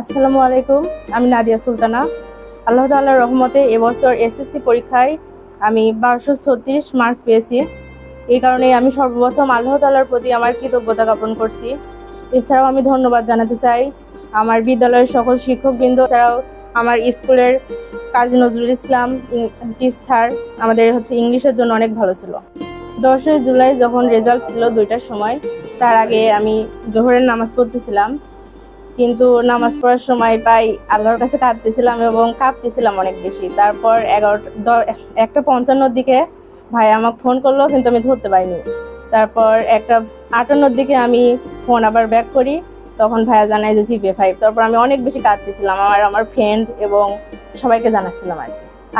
আসসালামু আলাইকুম, আমি নাদিয়া সুলতানা। আল্লাহ তাআলার রহমতে এবছর এসএসসি পরীক্ষায় আমি বারোশো ছত্রিশ মার্ক পেয়েছি। এই কারণে আমি সর্বপ্রথম আল্লাহ তাআলার প্রতি আমার কৃতজ্ঞতা জ্ঞাপন করছি। এছাড়াও আমি ধন্যবাদ জানাতে চাই আমার বিদ্যালয়ের সকল শিক্ষকবৃন্দ, এছাড়াও আমার স্কুলের কাজী নজরুল ইসলাম স্যার, আমাদের হচ্ছে ইংলিশের জন্য অনেক ভালো ছিল। দশই জুলাই যখন রেজাল্ট ছিল দুইটার সময়, তার আগে আমি জোহরের নামাজ পড়তেছিলাম। কিন্তু নামাজ পড়ার সময় পাই আল্লাহর কাছে কাঁদতেছিলাম এবং কাঁপতেছিলাম অনেক বেশি। তারপর এগারোটা একটা পঞ্চান্নর দিকে ভাই আমাকে ফোন করল, কিন্তু আমি ধরতে পারিনি। তারপর একটা আটান্নর দিকে আমি ফোন আবার ব্যাক করি, তখন ভাইয়া জানায় যে জিপে ফাইভ তারপর আমি অনেক বেশি কাঁদতেছিলাম, আমার আমার ফ্রেন্ড এবং সবাইকে জানাচ্ছিলাম আর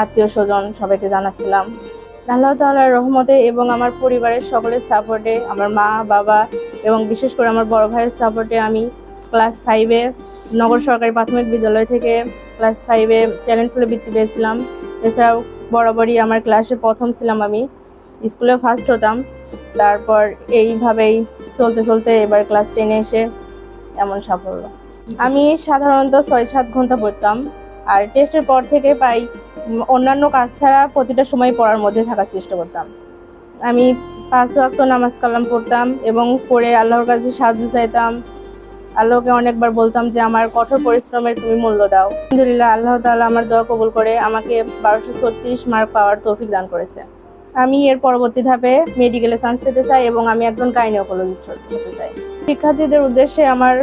আত্মীয় স্বজন সবাইকে জানাচ্ছিলাম। আল্লাহ তাআলার রহমতে এবং আমার পরিবারের সকলের সাপোর্টে আমার মা, বাবা এবং বিশেষ করে আমার বড় ভাইয়ের সাপোর্টে আমি ক্লাস ফাইভে নগর সরকারি প্রাথমিক বিদ্যালয় থেকে ক্লাস ফাইভে ট্যালেন্ট ফুলে বৃত্তি পেয়েছিলাম। এছাড়াও বরাবরই আমার ক্লাসে প্রথম ছিলাম আমি। স্কুলে ফার্স্ট হতাম। তারপর এইভাবেই চলতে চলতে এবার ক্লাস টেনে এসে এমন সাফল্য। আমি সাধারণত ছয় সাত ঘণ্টা পড়তাম। আর টেস্টের পর থেকে পাই অন্যান্য কাজ ছাড়া প্রতিটা সময় পড়ার মধ্যে থাকার চেষ্টা করতাম। আমি পাঁচ ওয়াক্ত নামাজ কালাম পড়তাম এবং পড়ে আল্লাহর কাছে সাহায্য চাইতাম। আল্লাহকে অনেকবার বলতাম যে, আমার কঠোর পরিশ্রমের তুমি মূল্য দাও। আলহামদুলিল্লাহ, আল্লাহ তাআলা আমার দোয়া কবুল করে আমাকে বারোশো ছত্রিশ মার্ক পাওয়ার তৌফিক দান করেছে। আমি এর পরবর্তী ধাপে মেডিকেলে চান্স পেতে চাই এবং আমি একজন গাইনোকোলজিস্ট হতে চাই। শিক্ষার্থীদের উদ্দেশ্যে আমার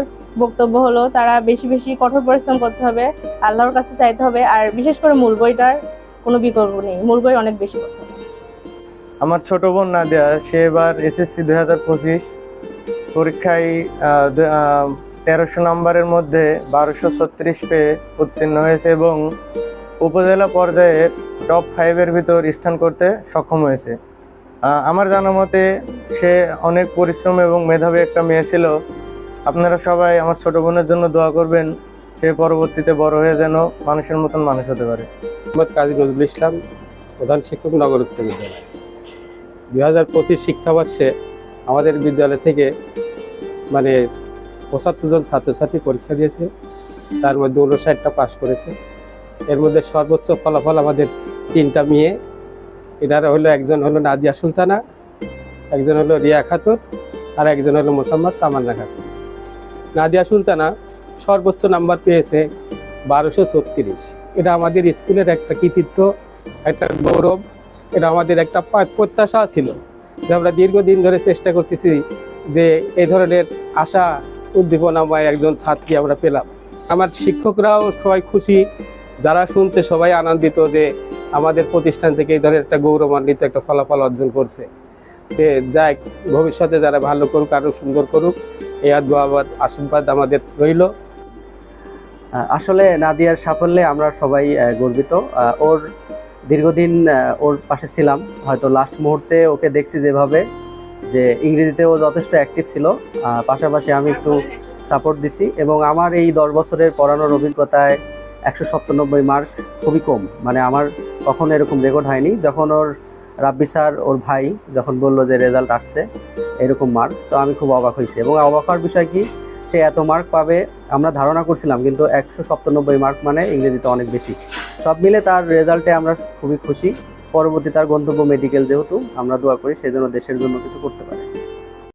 বক্তব্য হলো, তারা বেশি বেশি কঠোর পরিশ্রম করতে হবে, আল্লাহর কাছে চাইতে হবে, আর বিশেষ করে মূল বইটার কোনো বিকল্প নেই, মূল বই অনেক বেশি আমার ছোট বোন নাদিয়া, সে এবার এসএসসি দুই হাজার পঁচিশ। পরীক্ষায় তেরোশো নম্বরের মধ্যে বারোশো ছত্রিশ পেয়ে উত্তীর্ণ হয়েছে এবং উপজেলা পর্যায়ে টপ ফাইভের ভিতর স্থান করতে সক্ষম হয়েছে। আমার জানা মতে সে অনেক পরিশ্রম এবং মেধাবী একটা মেয়ে ছিল। আপনারা সবাই আমার ছোট বোনের জন্য দোয়া করবেন, সে পরবর্তীতে বড় হয়ে যেন মানুষের মতন মানুষ হতে পারে। মোহাম্মদ কাজী নজরুল ইসলাম, প্রধান শিক্ষক নগর উচ্চ বিদ্যালয়। দুই হাজার পঁচিশ শিক্ষাবর্ষে আমাদের বিদ্যালয় থেকে মানে পঁচাত্তর জন ছাত্রছাত্রী পরীক্ষা দিয়েছে। তার মধ্যে উনষাটটা পাশ করেছে। এর মধ্যে সর্বোচ্চ ফলাফল আমাদের তিনটা মেয়ে। এনারা হলো একজন হলো নাদিয়া সুলতানা, একজন হলো রিয়া খাতুন, আর একজন হলো মোসাম্মদ তামান্না খাতুন। নাদিয়া সুলতানা সর্বোচ্চ নাম্বার পেয়েছে বারোশো ছত্রিশ। এটা আমাদের স্কুলের একটা কৃতিত্ব, একটা গৌরব, এটা আমাদের একটা প্রত্যাশা ছিল যে আমরা দীর্ঘদিন ধরে চেষ্টা করতেছি যে এই ধরনের আশা উদ্দীপনাময় একজন ছাত্রী আমরা পেলাম। আমার শিক্ষকরাও সবাই খুশি। যারা শুনছে সবাই আনন্দিত যে আমাদের প্রতিষ্ঠান থেকে এই ধরনের একটা গৌরবান্বিত একটা ফলাফল অর্জন করছে। যে যাই ভবিষ্যতে যারা ভালো করুক, আরও সুন্দর করুক, এই দোয়াবাদ আশীর্বাদ আমাদের রইল। আসলে নাদিয়ার সাফল্যে আমরা সবাই গর্বিত। ওর দীর্ঘদিন ওর পাশে ছিলাম। হয়তো লাস্ট মুহূর্তে ওকে দেখছি যেভাবে। যে ইংরেজিতে ও যথেষ্ট অ্যাক্টিভ ছিল। পাশাপাশি আমি একটু সাপোর্ট দিছি এবং আমার এই দশ বছরের পড়ানোর অভিজ্ঞতায় একশো সপ্তানব্বই মার্ক খুবই কম। মানে আমার কখনো এরকম রেকর্ড হয়নি। যখন ওর রাব্বি স্যার, ওর ভাই যখন বলল যে রেজাল্ট আসছে, এরকম মার্ক তো আমি খুব অবাক হয়েছি। এবং অবাক হওয়ার বিষয় কি? সে এত মার্ক পাবে, আমরা ধারণা করছিলাম, কিন্তু একশো সপ্তানব্বই মার্ক মানে ইংরেজিতে অনেক বেশি। সব মিলে তার রেজাল্টে আমরা খুবই খুশি। পরবর্তী তার গন্তব্য মেডিকেল যেহেতু, আমরা দোয়া করি সেই জন্য দেশের জন্য কিছু করতে পারে।